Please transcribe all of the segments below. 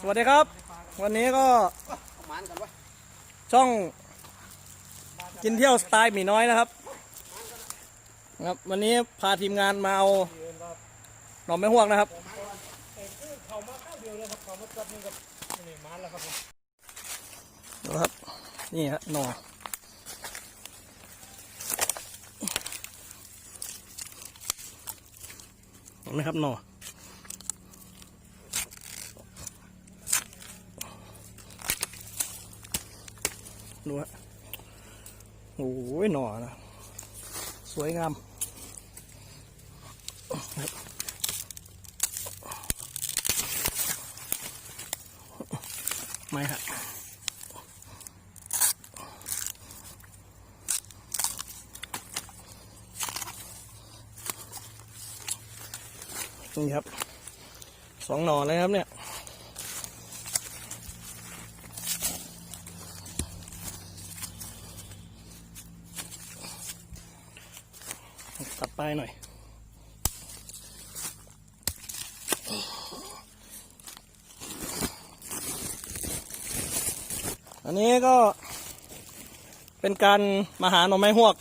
สวัสดีครับ วันนี้ก็ช่องกินเที่ยวสไตล์หมีน้อยนะครับครับ วันนี้พาทีมงานมาเอาหน่อไม้ห่วกนะครับดูครับ นี่ฮะหน่อเห็นไหมครับหน่อ ดูฮะโอ้ยหน่อนะ สวยงามไม่ฮะนี่ครับสองหน่อเลยครับเนี่ย ตัดปลายหน่อย อันนี้ก็เป็นการมาหาหน่อไม้หวก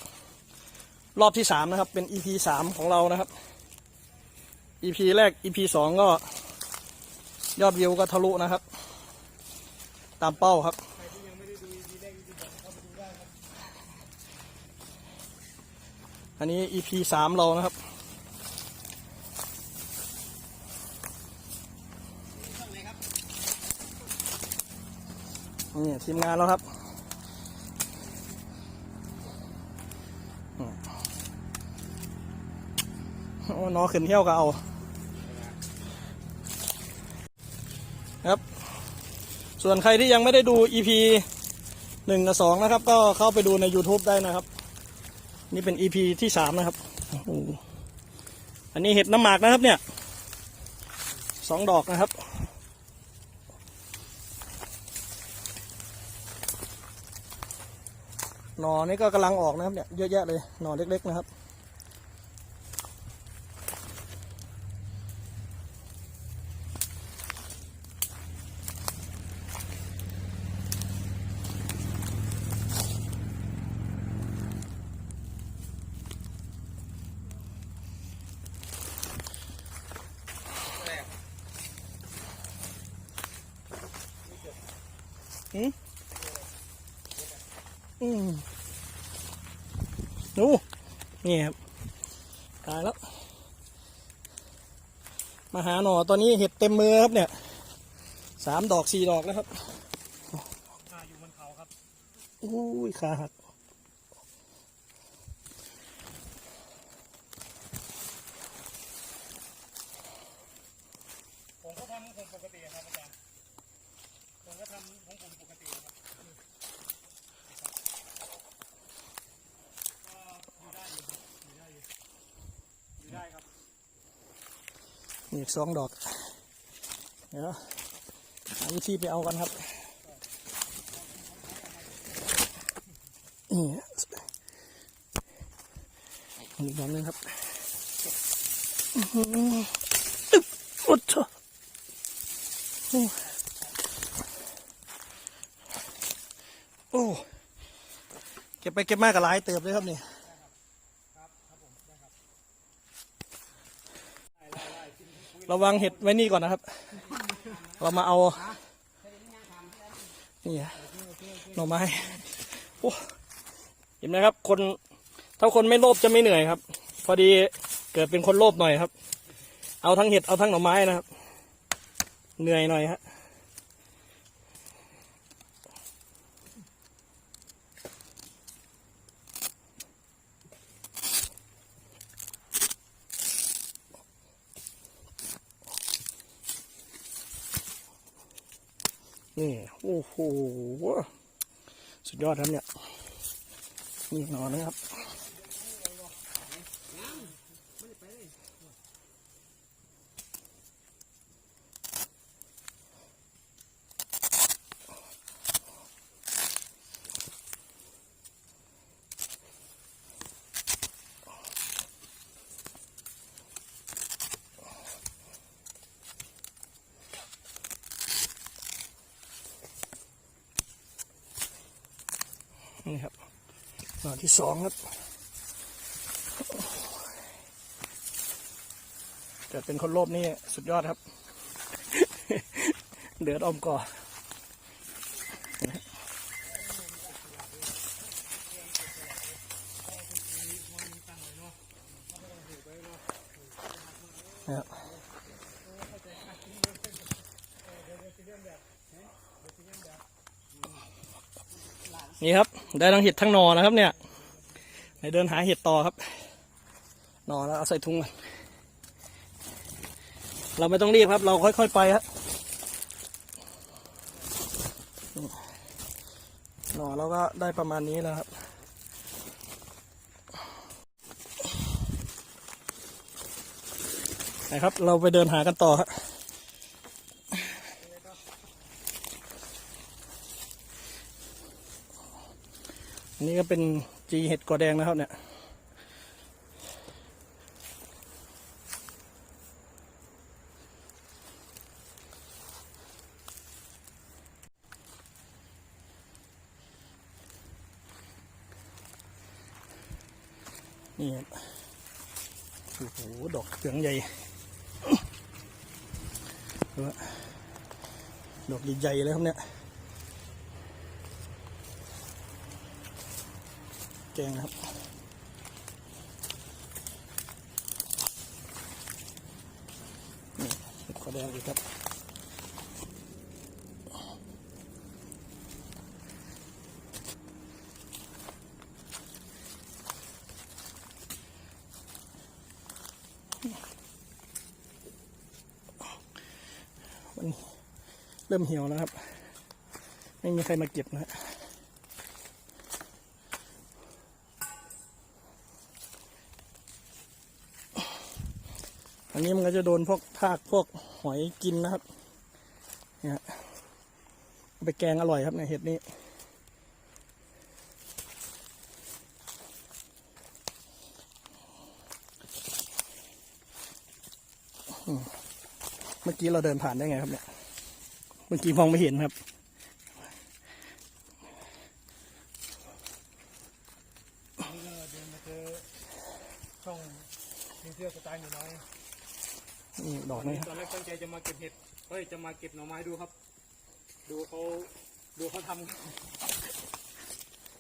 รอบที่สามนะครับ เป็น EP สามของเรานะครับ EP แรก EP สองก็ยอดวิวก็ทะลุนะครับ ตามเป้าครับ อันนี้ EP สามเรานะครับ นี่ทีมงานแล้วครับอืมโอ้นอขึ้นเที่ยวก็เอาครับ ส่วนใครที่ยังไม่ได้ดู EP หนึ่งกับสองนะครับ ก็เข้าไปดูใน YouTube ได้นะครับ นี่เป็น EP ที่สามนะครับอันนี้เห็ดน้ำหมากนะครับเนี่ยสองดอกนะครับ หน่อนี่ก็กำลังออกนะครับเนี่ยเยอะแยะเลยหน่อเล็กๆนะครับ อืมดู นี่ครับตายแล้ว มาหาหน่อตอนนี้เห็ดเต็มมือครับเนี่ยสามดอกสี่ดอกแล้วครับขาอยู่บนเขาครับอุ้ยขาหัก ผมก็ทำของผมปกติครับอาจารย์ ผมก็ทำของผมปกติครับ ก็อยู่ได้อยู่ครับอยู่ได้อยู่อยู่ได้ครับ นี่อีกสองดอก เดี๋ยวหาวิธีไปเอากันครับ นี่อีกดอกนึงครับอึ๊บโอ้โหโอ้โอ้ เก็บไปเก็บมากกับหลายเติบเลยครับนี่ ระวังเห็ดไว้นี่ก่อนนะครับ เรามาเอานี่ฮะหน่อไม้โอ้เห็นไหมครับ คนถ้าคนไม่โลภจะไม่เหนื่อยครับ พอดีเกิดเป็นคนโลภหน่อยครับ เอาทั้งเห็ดเอาทั้งหน่อไม้นะครับ เหนื่อยหน่อยฮะ นี่ โอ้โห สุดยอดครับเนี่ยนี่หนอนนะครับ อที่สองครับเกิดเป็นคนโลภนี่สุดยอดครับ เดือดอมก่อนะครับนี่ครับ ได้ทั้งเห็ดทั้งนอนะครับเนี่ย ไปเดินหาเห็ดต่อครับนอนแล้วเอาใส่ถุงก่อนเราไม่ต้องรีบครับ เราค่อยๆไปครับหนอเราก็ได้ประมาณนี้แล้วครับ นะครับ เราไปเดินหากันต่อครับอันนี้ก็เป็น จีเห็ดกอแดงนะครับเนี่ยนี่ครับโอ้โหดอกเหลืองใหญ่ดูฮะดอกใหญ่ๆเลยครับเนี่ย แกงนะครับ นี่เห็ดขอแดงอีกครับมันเริ่มเหี่ยวแล้วครับ ไม่มีใครมาเก็บนะฮะ อันนี้มันก็จะโดนพวกทากพวกหอยกินนะครับ เนี่ยไปแกงอร่อยครับในยเห็ดนี้เมื่อกี้เราเดินผ่านได้ไงครับเนี่ย เมื่อกี้มองไม่เห็นครับนี่ก็เดินมาเจอช่องมีเที่ยวสไตล์หนูน้อย นี่ดอกนี้ครับตอนแรกตั้งใจจะมาเก็บเห็ดเฮ้ยจะมาเก็บหน่อไม้ดูครับ ดูเขาดูเขาทำ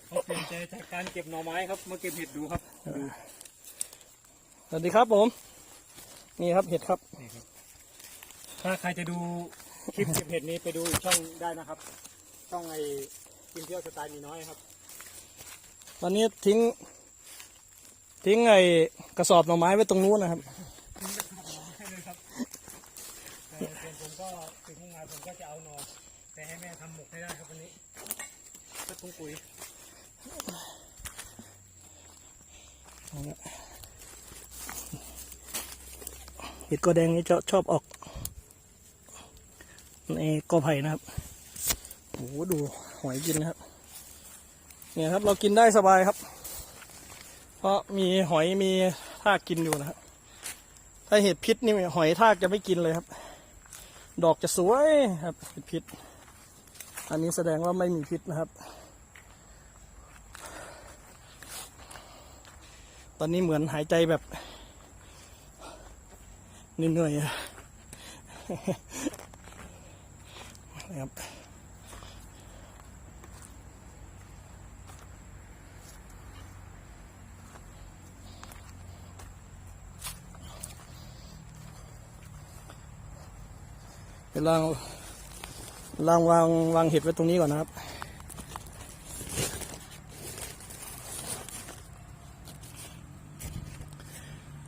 เขาเปลี่ยนใจจากการเก็บหน่อไม้ครับ มาเก็บเห็ดดูครับดูสวัสดีครับผม นี่ครับเห็ดครับนี่ครับถ้าใครจะดูคลิปเก็บเห็ดนี้ไปดูอีกช่องได้นะครับ ช่องไอ้กินเที่ยวสไตล์หมีน้อยครับตอนนี้ทิ้ง ทิ้งไอ้กระสอบหน่อไม้ไว้ตรงนู้นนะครับ ให้เลยครับแต่ส่วนผมก็ ถึงงานผมก็จะเอาหนอแต่ให้แม่ทำหมกให้ได้ครับวันนี้ก็ตุ้งปุ๋ยเห็ดกอแดงนี่จะชอบออกในกอไผ่นะครับโอ้โหดูหอยกินนะครับ เนี่ยครับเรากินได้สบายครับ เพราะมีหอยมีทากกินอยู่นะครับ ถ้าเห็ดพิษนี่หอยทากจะไม่กินเลยครับ ดอกจะสวยครับติดพิษ อันนี้แสดงว่าไม่มีพิษนะครับ ตอนนี้เหมือนหายใจแบบเหนื่อยๆนะครับ เดี๋ยวเราลองวางวางเห็ดไว้ตรงนี้ก่อนนะครับ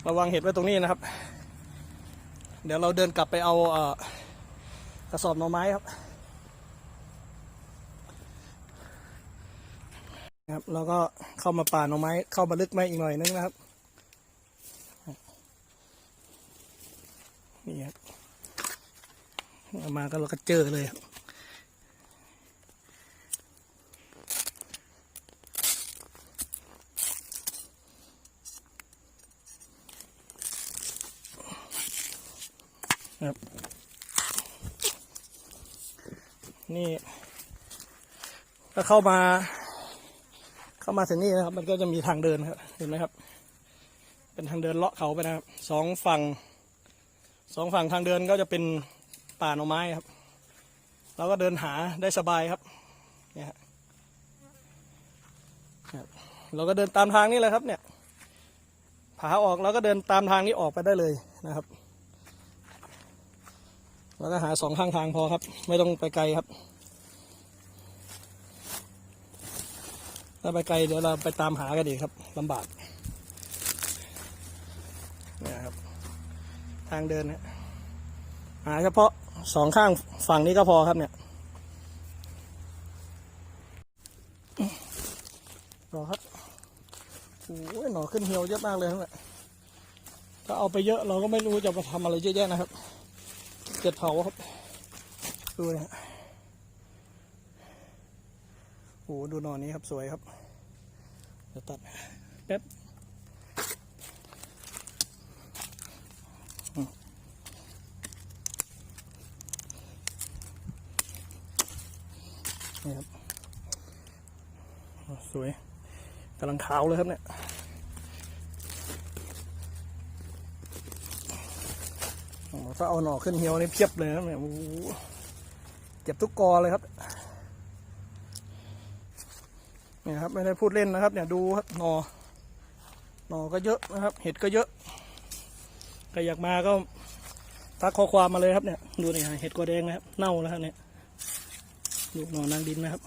เราวางเห็ดไว้ตรงนี้นะครับ เดี๋ยวเราเดินกลับไปเอาเอกระสอบหน่อไม้ครับครับเราก็เข้ามาป่าหน่อไม้ เข้ามาลึกไม่อีกหน่อยนึงนะครับ นี่ครับ เอามาก็เราก็เจอเลยครับครับนี่ถ้าเข้ามา เข้ามาถึงนี่นะครับ มันก็จะมีทางเดินครับ เห็นไหมครับ เป็นทางเดินเลาะเขาไปนะครับสองฝั่งสองฝั่งทางเดินก็จะเป็น ป่าหน่อไม้ครับ เราก็เดินหาได้สบายครับเนี่ยครับเราก็เดินตามทางนี้เลยครับเนี่ยผาออกเราก็เดินตามทางนี้ออกไปได้เลยนะครับแล้วก็หาสองข้างทางพอครับ ไม่ต้องไปไกลครับถ้าไปไกลเดี๋ยวเราไปตามหากันอีครับลำบากเนี่ยครับ ทางเดินเนี่ยหาเฉพาะ สองข้างฝั่งนี้ก็พอครับเนี่ยรอครับโอ้ยหนอขึ้นเหี่ยวเยอะมากเลยครับเนี่ยถ้าเอาไปเยอะเราก็ไม่รู้จะไปทำอะไรเยอะแยะนะครับเจ็ดเผาครับ ดูเนะฮะโอ้โหดูหนอนนี้ครับสวยครับ เดี๋ยวตัดแป๊บ นี่ครับสวยกำลังขาวเลยครับเนี่ยถ้าเอาหน่อขึ้นเหี่ยวนี่เพียบเลยครับเนี่ยโอ้โหเก็บทุกกอเลยครับเนี่ยครับ ไม่ได้พูดเล่นนะครับ เนี่ยดูครับหน่อหน่อก็เยอะนะครับ เห็ดก็เยอะใครอยากมาก็ทักข้อความมาเลยครับเนี่ย ดูนี่ฮะเห็ดกอแดงนะครับ เน่าแล้วครับเนี่ย ดูหน่อนางดินนะครับ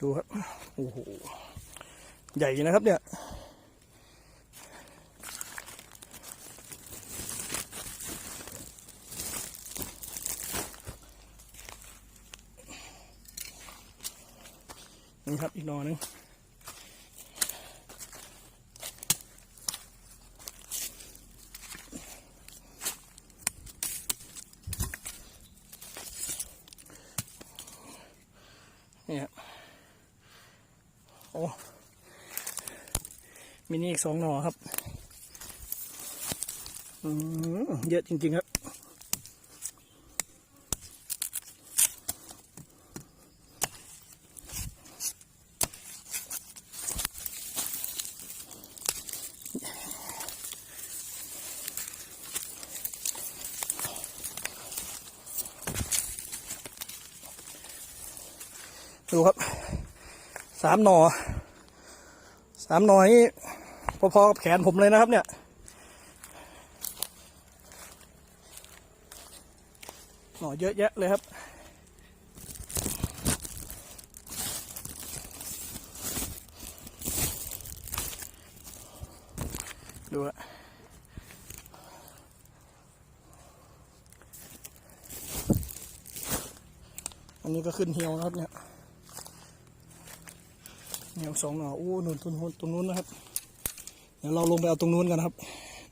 ดูครับ โอ้โห ใหญ่นะครับเนี่ย นี่ครับอีกหนอนึงนี่ครับโอ้มีนี่อีกสองหน่อครับอืมเยอะจริง ๆ ครับ ดูครับสามหน่อสามหน่อยนี่พอๆกับแขนผมเลยนะครับ เนี่ยหน่อเยอะแยะเลยครับดูอะอันนี้ก็ขึ้นเหี่ยวนะครับเนี่ย แนวสองหน่ออู้นู่นตรงนู้นตรงนู้นนะครับ เดี๋ยวเราลงไปเอาตรงนู้นกันครับ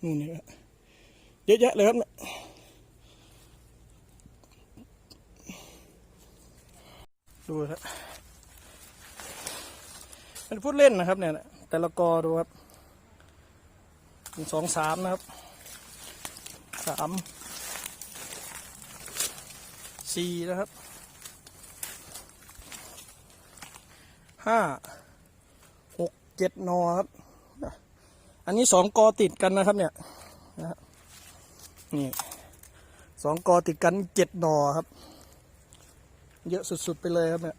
นู่นนี่ครับเยอะแยะเลยครับเนี่ยดูครับเป็นพูดเล่นนะครับเนี่ยแต่ละกอดูครับหนึ่งสองสามนะครับสามสี่นะครับห้า เจ็ดนอครับ อันนี้สองกอติดกันนะครับเนี่ยนะนี่สองกอติดกันเจ็ดนอครับ เยอะสุดๆไปเลยครับเนี่ย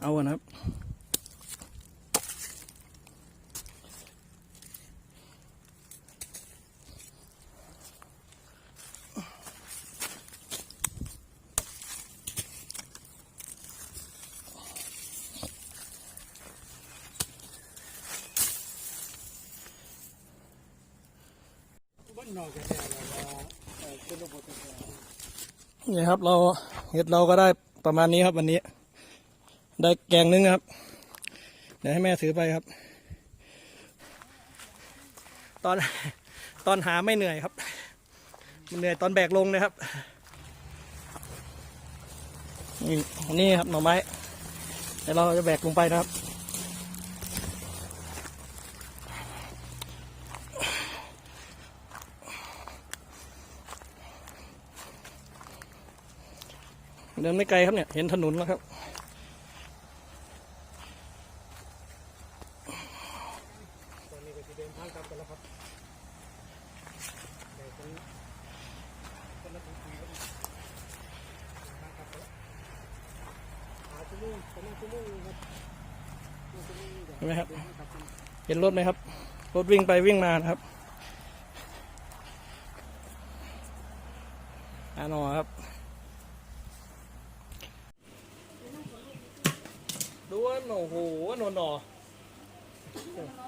เอาอะนะครับ บ้านนอกกันเนี่ยเราเอ่อเป็นระบบกันเนี่ย นี่ครับเราเห็ดเราก็ได้ประมาณนี้ครับวันนี้ ได้แกงนึงครับ เดี๋ยวให้แม่ถือไปครับ ตอนตอนหาไม่เหนื่อยครับ มันเหนื่อยตอนแบกลงนะครับนี่นี่ครับหน่อไม้เดี๋ยวเราจะแบกลงไปนะครับ เดินไม่ไกลครับเนี่ย เห็นถนนแล้วครับ ตอนนี้ก็จะเดินทางกลับกันแล้วครับเดี๋ยวคนคนละคนคุยกันอีกเดินทางกลับกันแล้วหาชั่วโมงประมาณชั่วโมงนึงครับชั่วโมงนึงเดี๋ยวเห็นไหมครับ เดินทางกลับกันเห็นรถไหมครับ รถวิ่งไปวิ่งมานะครับอาหนอครับ ดูว่า โอ้โหหนอนหนอ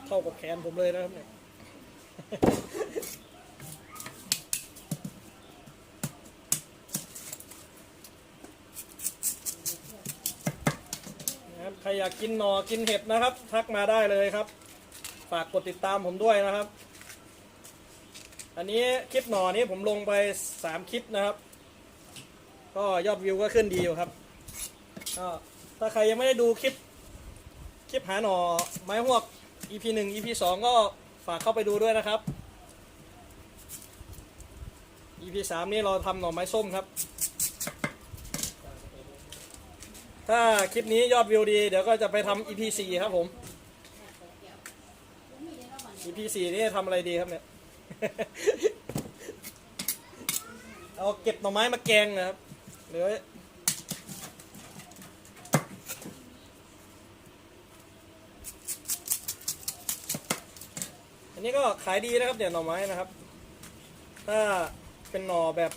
เข้ากับแขนผมเลยนะครับเนี่ยนะครับใครอยากกินหนอกินเห็ดนะครับ ทักมาได้เลยครับ ฝากกดติดตามผมด้วยนะครับ อันนี้คลิปหนอนี้ผมลงไปสามคลิปนะครับ ก็ยอดวิวก็ขึ้นดีอยู่ครับก็ถ้าใครยังไม่ได้ดูคลิป คลิปหาหน่อไม้หวก EP หนึ่ง EP สองก็ฝากเข้าไปดูด้วยนะครับ EP สามนี่เราทำหน่อไม้ส้มครับ ถ้าคลิปนี้ยอดวิวดี เดี๋ยวก็จะไปทำ EP สี่ครับผม EP สี่นี่ทำอะไรดีครับเนี่ย เอาเก็บหน่อไม้มาแกงนะครับหรือ นี้ก็ขายดีนะครับเดี๋ยวหน่อไม้นะครับ ถ้าเป็นหน่อแบบ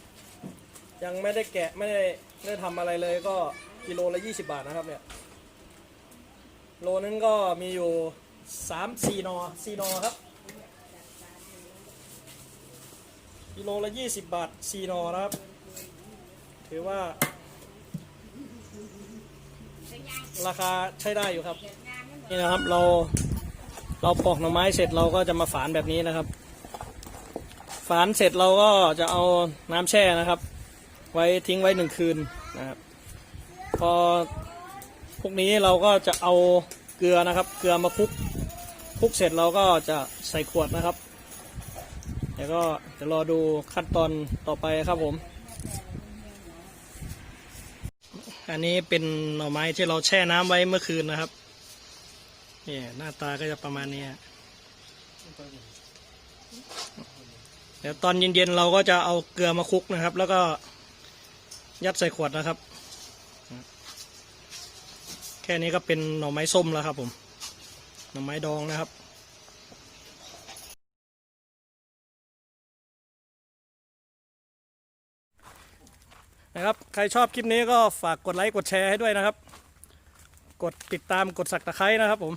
ยังไม่ได้แกะไม่ได้ไม่ได้ทำอะไรเลยก็กิโลละ20 บาทนะครับเนี่ยโลนึงก็มีอยู่สามสี่หนอสี่หนอครับกิโลละยี่สิบบาทสี่หนอนะครับ ถือว่า ราคาใช้ได้อยู่ครับ นี่นะครับเรา เราปอกหน่อไม้เสร็จเราก็จะมาฝานแบบนี้นะครับ ฝานเสร็จเราก็จะเอาน้ำแช่นะครับ ไว้ทิ้งไว้หนึ่งคืนนะครับ พอพวกนี้เราก็จะเอาเกลือนะครับ เกลือมาคลุกคลุกเสร็จเราก็จะใส่ขวดนะครับเดี๋ยวก็จะรอดูขั้นตอนต่อไปครับผม อันนี้เป็นหน่อไม้ที่เราแช่น้ำไว้เมื่อคืนนะครับ นี่หน้าตาก็จะประมาณนี้เดี๋ยวตอนเย็นๆเราก็จะเอาเกลือมาคลุกนะครับ แล้วก็ยัดใส่ขวดนะครับ แค่นี้ก็เป็นหน่อไม้ส้มแล้วครับ ผมหน่อไม้ดองนะครับนะครับ ใครชอบคลิปนี้ก็ฝากกดไลค์ กดแชร์ให้ด้วยนะครับ กดติดตามกดสักตะไคร้นะครับผม